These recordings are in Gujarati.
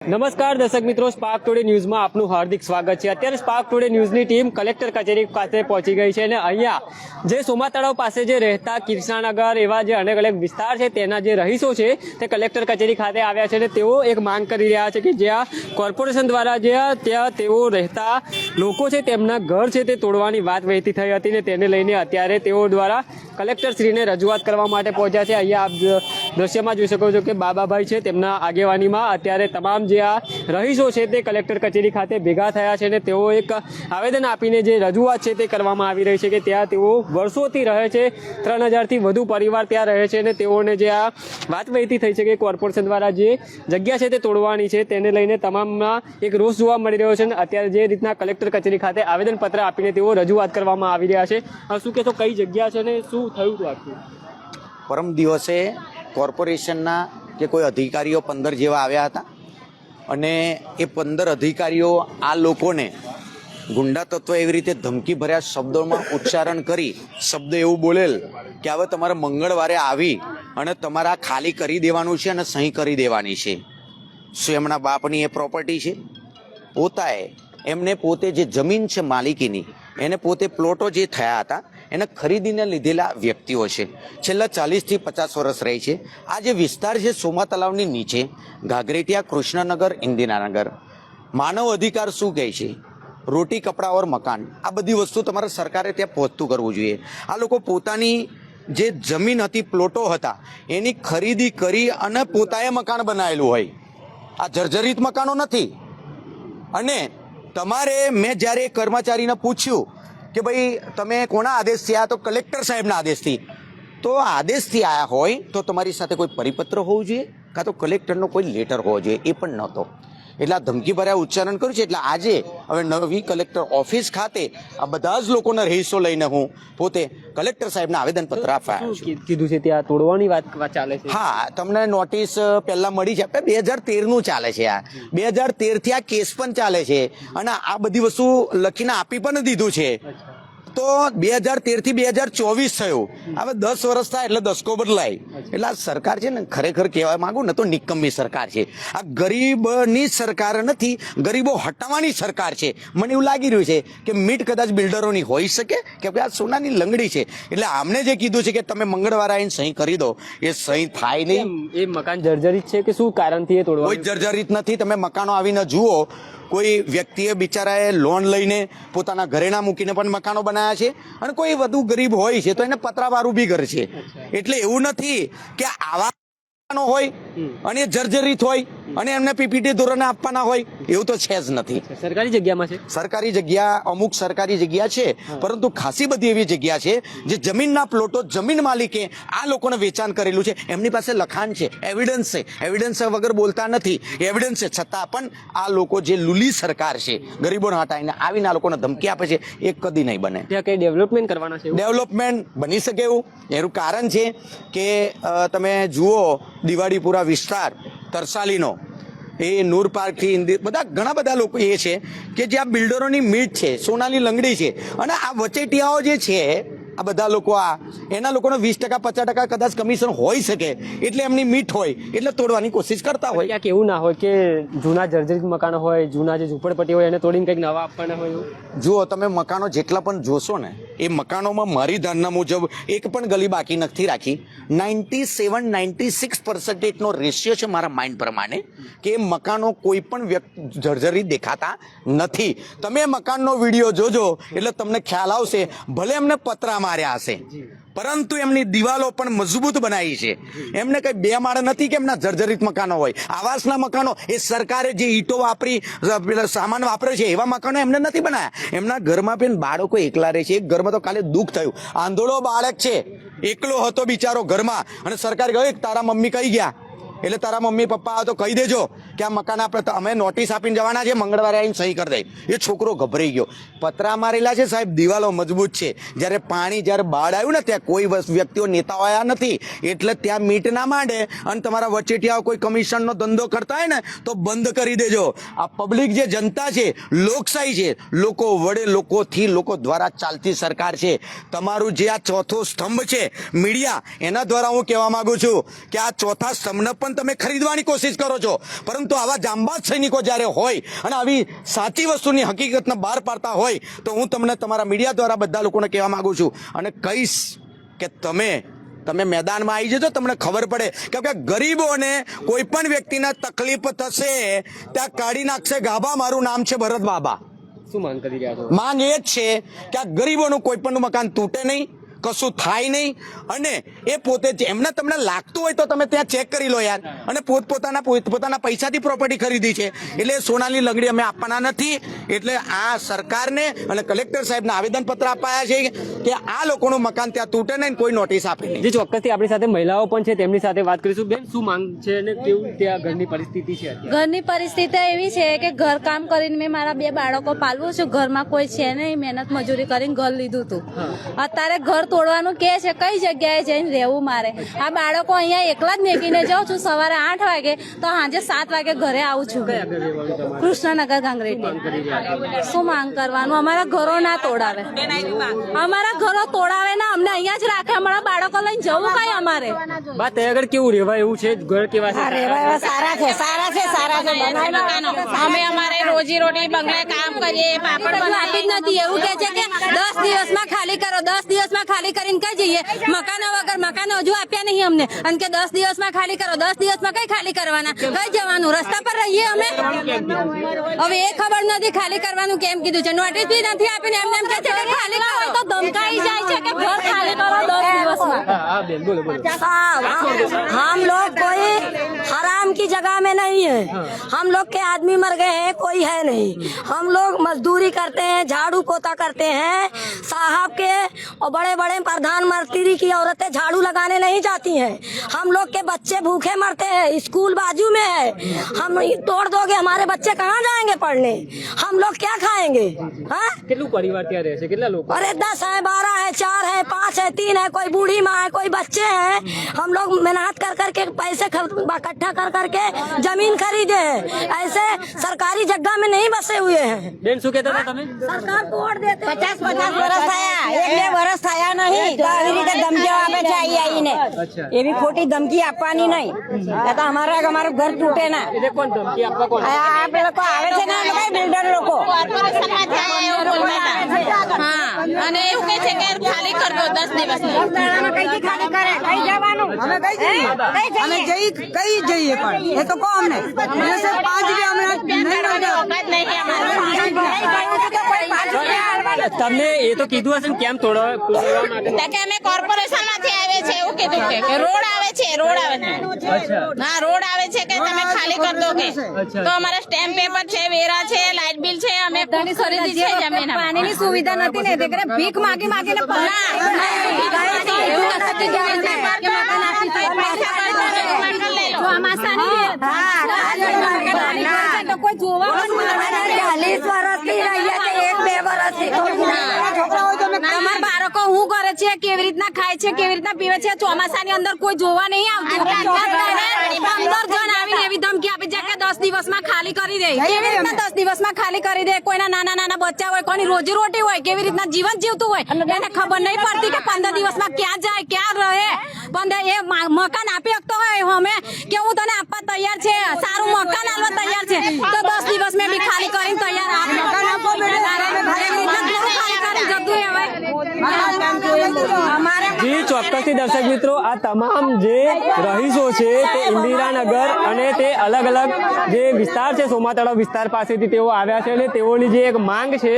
નમસ્કાર દર્શક મિત્રો સ્પાર્ક ટુડે ન્યૂઝમાં આપનું હાર્દિક સ્વાગત છે. અત્યારે સ્પાર્ક ટુડે ન્યૂઝની ટીમ કલેક્ટર કચેરી પાસે પહોંચી ગઈ છે અને અહીંયા જે સોમા તળાવ પાસે જે રહેતા કૃષ્ણાનગર એવા જે અલગ અલગ વિસ્તાર છે, તેના જે રહીશો છે, તે કલેક્ટર કચેરી ખાતે આવ્યા છે અને તેઓ એક માંગ કરી રહ્યા છે કે જ્યાં કોર્પોરેશન દ્વારા જ્યાં ત્યાં તેઓ રહેતા લોકો છે, તેમના ઘર છે, તે તોડવાની વાત વહેતી થઈ હતી ને તેને લઈને અત્યારે તેઓ દ્વારા કલેક્ટર શ્રીને રજૂઆત કરવા માટે પહોંચ્યા છે. અહીંયા આપ દ્રશ્યમાં જોઈ શકો છો કે બાબાભાઈ છે તેમના આગેવાનીમાં. અત્યારે તમામ જે આ રહીશો છે તે કલેક્ટર કચેરી ખાતે ભેગા થયા છે અને તેઓ એક આવેદન આપીને જે રજૂઆત છે તે કરવામાં આવી રહી છે કે ત્યાં તેઓ વર્ષોથી રહે છે, ત્રણ હજારથી વધુ પરિવાર ત્યાં રહે છે અને તેઓને જે આ વાત વહેતી થઈ છે કે કોર્પોરેશન દ્વારા જે જગ્યા છે તે તોડવાની છે તેને લઈને તમામમાં એક રોષ જોવા મળી રહ્યો છે અને અત્યારે જે રીતના કલેક્ટર કચેરી ખાતે આવેદનપત્ર આપીને તેઓ રજૂઆત કરવામાં આવી રહ્યા છે. શું કહેશો, કઈ જગ્યા છે ને શું થયું હતું આખું? પરમ દિવસે કોર્પોરેશનના કે કોઈ અધિકારીઓ પંદર જેવા આવ્યા હતા અને એ પંદર અધિકારીઓ આ લોકોને ગુંડા તત્વ એવી રીતે ધમકી ભર્યા શબ્દોમાં ઉચ્ચારણ કરી, શબ્દ એવું બોલેલ કે હવે તમારે મંગળવારે આવી અને તમારા ખાલી કરી દેવાનું છે અને સહી કરી દેવાની છે. શું એમના બાપની એ પ્રોપર્ટી છે? પોતાએ, એમને પોતે જે જમીન છે માલિકીની, એને પોતે પ્લોટો જે થયા હતા એને ખરીદીને લીધેલા વ્યક્તિઓ છે. છેલ્લા ચાલીસથી પચાસ વર્ષ રહે છે. આ જે વિસ્તાર છે સોમા તલાવની નીચે, ઘાઘરેટિયા કૃષ્ણનગર, ઇન્દિરાનગર. માનવ અધિકાર શું કહે છે? રોટી, કપડા ઓર મકાન. આ બધી વસ્તુ તમારે સરકારે ત્યાં પહોંચતું કરવું જોઈએ. આ લોકો પોતાની જે જમીન હતી, પ્લોટો હતા, એની ખરીદી કરી અને પોતાએ મકાન બનાવેલું હોય. આ જર્જરિત મકાનો નથી. અને તમારે મેં જ્યારે કર્મચારીને પૂછ્યું કે ભાઈ, તમે કોના આદેશથી આવ્યા તો કલેક્ટર સાહેબના આદેશથી. તો આદેશથી આવ્યા હોય તો તમારી સાથે કોઈ પરિપત્ર હોવું જોઈએ? કાં તો કલેક્ટરનો કોઈ લેટર હોવો જોઈએ? એ પણ નહોતો. એટલે આ ધમકી ભર્યા ઉચ્ચારણ કર્યું છે. એટલે આજે હવે નવી કલેક્ટર ઓફિસ ખાતે આ બધા જ લોકોના રહીશો લઈને હું પોતે કલેક્ટર સાહેબને આવેદનપત્ર આપવા કીધું છે ત્યાં તોડવાની વાત ચાલે છે? હા તમને નોટિસ પહેલા મળી છે. બે હજાર તેરનું ચાલે છે આ. બે હજાર તેરથી આ કેસ પણ ચાલે છે. અને આ બધી વસ્તુ લખીને આપી પણ દીધું છે. તો બે હજાર તેરથી બે હજાર ચોવીસ થયું. હવે દસ વર્ષ થાય એટલે દસકો બદલાય. એટલે આ સરકાર છે ને ખરેખર કહેવા માંગુ ને તો નિકમ્મી સરકાર છે. આ ગરીબની સરકાર નથી ગરીબો હટાવવાની સરકાર છે. મને એવું લાગી રહ્યું છે કે મીટ કદાચ બિલ્ડરોની હોઈ શકે કેમ કે આ સોનાની લંગડી છે. એટલે આમને જે કીધું છે કે તમે મંગળવારે આવીને સહી કરી દો એ સહી થાય નહીં. એ મકાન જર્જરિત છે કે શું કારણથી એ કોઈ તોડવાનું? જર્જરિત નથી. તમે મકાનો આવીને જુઓ કોઈ વ્યક્તિએ બિચારાએ લોન લઈને પોતાના ઘરેણા મૂકીને પણ મકાનો બનાવ્યા છે અને કોઈ વધુ ગરીબ હોય છે તો એને પતરાવાળું બી ઘર છે. એટલે એવું નથી કે આવા હોય અને જર્જરિત હોય. અને એમને પીપીટી ધોરણે આપવાના હોય એવું તો છે જ નથી. સરકારી જગ્યામાં છે? સરકારી જગ્યા અમુક સરકારી જગ્યા છે પરંતુ ખાસી બધી એવી જગ્યા છે જે જમીનના પ્લોટો જમીન માલિકે આ લોકોને વેચાણ કરેલું છે. એમની પાસે લખાણ છે એવિડન્સ છે. એવિડન્સ વગર બોલતા નથી. એવિડન્સ છે. છતાં પણ આ લોકો જે લુલી સરકાર છે ગરીબોને હટાવીને આવીને આ લોકોને ધમકી આપે છે એ કદી નહીં બને. ત્યાં કઈ ડેવલપમેન્ટ કરવાના છે ડેવલપમેન્ટ બની શકે એવું. એનું કારણ છે કે તમે જુઓ દિવાળીપુરા વિસ્તાર તરસાલીનો. એ નૂર પાર્કથી ઇન્દિર બધા ઘણા બધા લોકો એ છે કે જે આ બિલ્ડરોની મીટ છે, સોનાની લંગડી છે. અને આ વચેટિયાઓ જે છે આ બધા લોકો આ એના લોકોનો વીસ ટકા પચાસ ટકા કદાચ કમિશન હોઈ શકે એટલે એમની મીઠ હોય એટલે તોડવાની કોશિશ કરતા હોય. ક્યાંક એવું ના હોય કે જૂના જર્જરિત મકાનો હોય જૂના જે ઝૂંપડપટ્ટી હોય એને તોડીને કંઈક નવા આપવાના હોય જુઓ તમે મકાનો જેટલા પણ જોશો ને એ મકાનોમાં મારી ધારણા મુજબ એક પણ ગલી બાકી નથી રાખી. નાઇન્ટી સેવન નાઇન્ટી સિક્સ પર્સન્ટેજનો રેશિયો છે મારા માઇન્ડ પ્રમાણે કે મકાનો કોઈ પણ વ્યક્તિ જર્જરી દેખાતા નથી. તમે મકાનનો વીડિયો જોજો એટલે તમને ખ્યાલ આવશે. ભલે એમને પતરા માર્યા હશે. પરંતુ એમની દિવાલો પણ મજબૂત બનાવી છે. એમને કઈ બે માળ નથી કે એમના જર્જરિત મકાનો હોય. આવાસના મકાનો એ સરકારે જે ઈટો વાપરી સામાન વાપરે છે એવા મકાનો એમને નથી બનાવ્યા એમના ઘરમાં પણ બાળકો એકલા રહે છે. એક ઘરમાં તો કાલે દુઃખ થયું. આંધળો બાળક છે. એકલો હતો બિચારો ઘરમાં. અને સરકાર ગયો તારા મમ્મી કઈ ગયા? એટલે તારા મમ્મી પપ્પા આવે તો કહી દેજો કે આ મકાન આપણે અમે નોટિસ આપીને જવાના છે મંગળવારે આવીને સહી કરી દઈ એ છોકરો ગભરાઈ ગયો. પતરા મારેલા છે સાહેબ, દિવાલો મજબૂત છે. જ્યારે પાણી જ્યારે બાળ આવ્યું ને ત્યાં કોઈ વ્યક્તિઓ નેતાઓ આવ્યા નથી. એટલે ત્યાં મીટ ના માંડે અને તમારા વચેટિયાઓ કોઈ કમિશનનો ધંધો કરતા હોય ને, તો બંધ કરી દેજો. આ પબ્લિક જે જનતા છે, લોકશાહી છે, લોકો વડે લોકોથી લોકો દ્વારા ચાલતી સરકાર છે. તમારું જે આ ચોથો સ્તંભ છે મીડિયા એના દ્વારા હું કહેવા માગું છું કે આ ચોથા સ્તંભને પણ પણ તમે ખરીદવાની કોશિશ કરો છો. પરંતુ આવા જાંબાજ સૈનિકો જ્યારે હોય અને આવી સાચી વસ્તુની હકીકતને બહાર પાડતા હોય તો હું તમને તમારા મીડિયા દ્વારા બધા લોકોને કહેવા માંગુ છું અને કહીશ કે તમે તમે મેદાનમાં આવી જજો તમને ખબર પડે કેમ કે ગરીબોને કોઈ પણ વ્યક્તિને તકલીફ થશે ત્યાં કાઢી નાખશે ગાભા મારું નામ છે ભરત બાબા. શું માંગ કરી ગયા માંગ એ જ છે કે આ ગરીબોનું કોઈ પણ મકાન તૂટે નહીં. કશું થાય નહીં. અને એ પોતે એમને તમને લાગતું હોય તો તમે ત્યાં ચેક કરી લો યાર. અને પોતપોતાના પોતાના પૈસાથી પ્રોપર્ટી ખરીદી છે. એટલે સોનાની લંગડી અમે આપવાના નથી. એટલે આ સરકારને અને કલેક્ટર સાહેબને આવેદનપત્ર અપાયા છે કે આ લોકોનું મકાન ત્યાં તૂટે નહીં કોઈ નોટિસ આપે નહીં. જે ચોક્કસથી આપણી સાથે મહિલાઓ પણ છે તેમની સાથે વાત કરીશું. બેન શું માંગ છે અને કેવું ત્યાં ઘરની પરિસ્થિતિ છે ઘરની પરિસ્થિતિ એવી છે કે ઘર કામ કરીને મેં મારા બે બાળકો પાલવું છું. ઘરમાં કોઈ છે નહીં મહેનત મજૂરી કરીને ઘર લીધું હતું અત્યારે ઘર તોડવાનું કે છે કઈ જગ્યાએ જઈને રહેવું મારે? આ બાળકો અહીંયા એકલા જ મેકીને જાઉં છું સવારે આઠ વાગે તો સાંજે સાત વાગે ઘરે આવું છું. કૃષ્ણનગર ગાંગરેટી. શું માંગ કરવાનું? અમારા ઘરો ના તોડાવે. અમારા ઘરો તોડાવે ના અમને અહીંયા જ રાખે અમારા બાળકો લઈને જવું કઈ અમારે? બા તે આગળ કેવું રહેવાય એવું છે? ઘર કેવા છે? સારા છે સારા છે સારા છે અમે અમારે રોજી રોટી બંગલે કામ કરીએ પાપડ આપી જ નથી એવું કે છે કે દસ દિવસમાં ખાલી કરો દસ દિવસમાં ખાલી કરીને કઈ જઈએ મકાનો વગર મકાનો હજુ આપ્યા નહીં અમને. અને કે દસ દિવસમાં ખાલી કરો દસ દિવસમાં કઈ ખાલી કરવાના? કઈ જવાનું? રસ્તા પર રહીએ અમે? હવે એ ખબર નથી ખાલી કરવાનું કેમ કીધું છે. નોટિસ બી નથી આપીને એમને એમ કે છે કે ખાલી કરો. તો ધમકાઈ જાય છે કે ઘર ખાલી કરો દસ દિવસમાં. હા હા બેન બોલો हराम की जगह में नहीं है। हाँ। हम लोग के आदमी मर गए हैं कोई है नहीं। हम लोग मजदूरी करते हैं झाड़ू पोता करते हैं। साहब के और बड़े बड़े प्रधानमंत्री की औरतें झाड़ू लगाने नहीं जाती हैं। हम लोग के बच्चे भूखे मरते हैं स्कूल बाजू में है। हम तोड़ दोगे हमारे बच्चे कहाँ जाएँगे पढ़ने? हम लोग क्या खाएँगे? हाँ? परिवार कितना लोग? अरे दस है बारह है चार है पाँच है तीन है कोई बूढ़ी माँ है कोई बच्चे है। हम लोग मेहनत कर करके पैसे इकट्ठा इकट्ठा कर करके जमीन खरीदे हैं ऐसे सरकारी जगह में नहीं बसे हुए हैं બેન શું કહેતા હતા તમે सरकार कोड देते પચાસ પચાસ વર્ષ થયા એક બે વર્ષ થયા નહીં તો આવી રીતે ધમકીઓ આપે છે આઈ આઈને અચ્છા એવી ખોટી ધમકી આપવાની નહીં નહીં તો અમારા અમારું ઘર તૂટે ના એટલે કોણ ધમકી આપવા કોણ આ આ પેલા લોકો આવે છે ને આ લોકો બિલ્ડર લોકો હા અને એવું કે છે કે ખાલી કર દો દસ દિવસ કઈથી ખાલી કરે કઈ જવાનું અમે કઈ જઈએ અમે જઈ કઈ જઈએ પણ. એ તો કહો અમને. પાંચ તમને એ તો કીધું હશે ને કેમ તોડવા તોડવા કે અમે કોર્પોરેશનમાંથી આવે છે એવું કીધું કે કે રોડ આવે છે રોડ આવે છે. ના રોડ આવે છે કે તમે ખાલી કરી દો કે. તો અમારા સ્ટેમ્પ પેપર છે વેરા છે લાઇટ બિલ છે અમે ખરીદી છે જમીન પાણીની સુવિધા નથી ને એટલે ભીખ માગી માગીને છે પીવે છે ચોમાસાની અંદર કોઈ જોવા નહીં આવતું. પંદર જણ આવીને એવી ધમકી આપી છે કે દસ દિવસમાં ખાલી કરી દે. કેવી રીતના દસ દિવસમાં ખાલી કરી દે? કોઈના નાના નાના બચ્ચા હોય કોની રોજી રોટી હોય કેવી રીતના જીવન જીવતું હોય? એને ખબર નહીં પડતી કે પંદર દિવસમાં ક્યાં જાય ક્યાં રહે. પંદર એ મકાન આપી શકતો હોય અમે કે હું તને આપવા તૈયાર છે સારું મકાન આપવા તૈયાર છે. તો દસ દિવસ મેં બી ખાલી કરીને તૈયાર આપ મકાન આપો એવી રીતના થોડું ખાલી કરીને જતું રહેવાય જી ચોક્કસથી દર્શક મિત્રો, આ તમામ જે રહીશો છે તે ઇન્દિરાનગર અને તે અલગ અલગ જે વિસ્તાર છે સોમા વિસ્તાર પાસેથી તેઓ આવ્યા છે અને તેઓની જે એક માંગ છે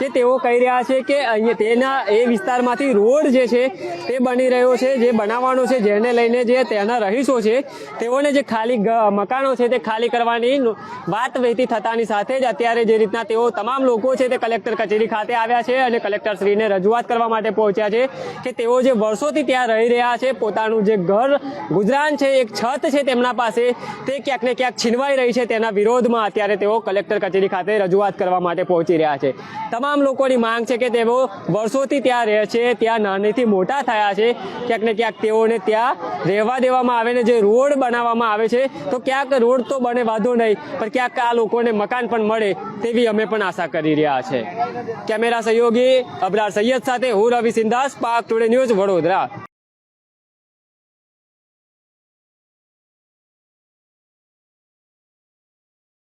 કે તેઓ કહી રહ્યા છે કે અહીંયા તેના એ વિસ્તારમાંથી રોડ જે છે તે બની રહ્યો છે, જે બનાવવાનો છે, જેને લઈને જે તેના રહીશો છે, તેઓને જે ખાલી મકાનો છે તે ખાલી કરવાની વાત વહેતી થતાની સાથે જ અત્યારે જે રીતના તેઓ તમામ લોકો છે તે કલેક્ટર કચેરી ખાતે આવ્યા છે અને કલેક્ટર શ્રીને રજૂઆત કરવા માટે પહોંચ્યા છે કે તેઓ જે વર્ષોથી ત્યાં રહી રહ્યા છે. પોતાનું જે ઘર ગુજરાન છે, એક છત છે તેમના પાસે, તે ક્યાંક ને ક્યાંક છીનવાઈ રહી છે. તેના વિરોધમાં અત્યારે તેઓ કલેક્ટર કચેરી ખાતે રજૂઆત કરવા માટે પહોંચી રહ્યા છે. તમામ લોકોની માંગ છે કે તેઓ વર્ષોથી ત્યાં રહે છે, ત્યાં નાનીથી મોટા થયા છે. ક્યાંક ને ક્યાંક તેઓને ત્યાં રહેવા દેવામાં આવે ને જે રોડ બનાવવામાં આવે છે, તો ક્યાંક રોડ તો બને, વાંધો નહીં, પણ ક્યાંક આ લોકોને મકાન પણ મળે તેવી અમે પણ આશા કરી રહ્યા છે. કેમેરા સહયોગી અબરાર સૈયદ સાથે હું રવિ સિંધાસ, પાક ટુડે ન્યૂઝ વડોદરા.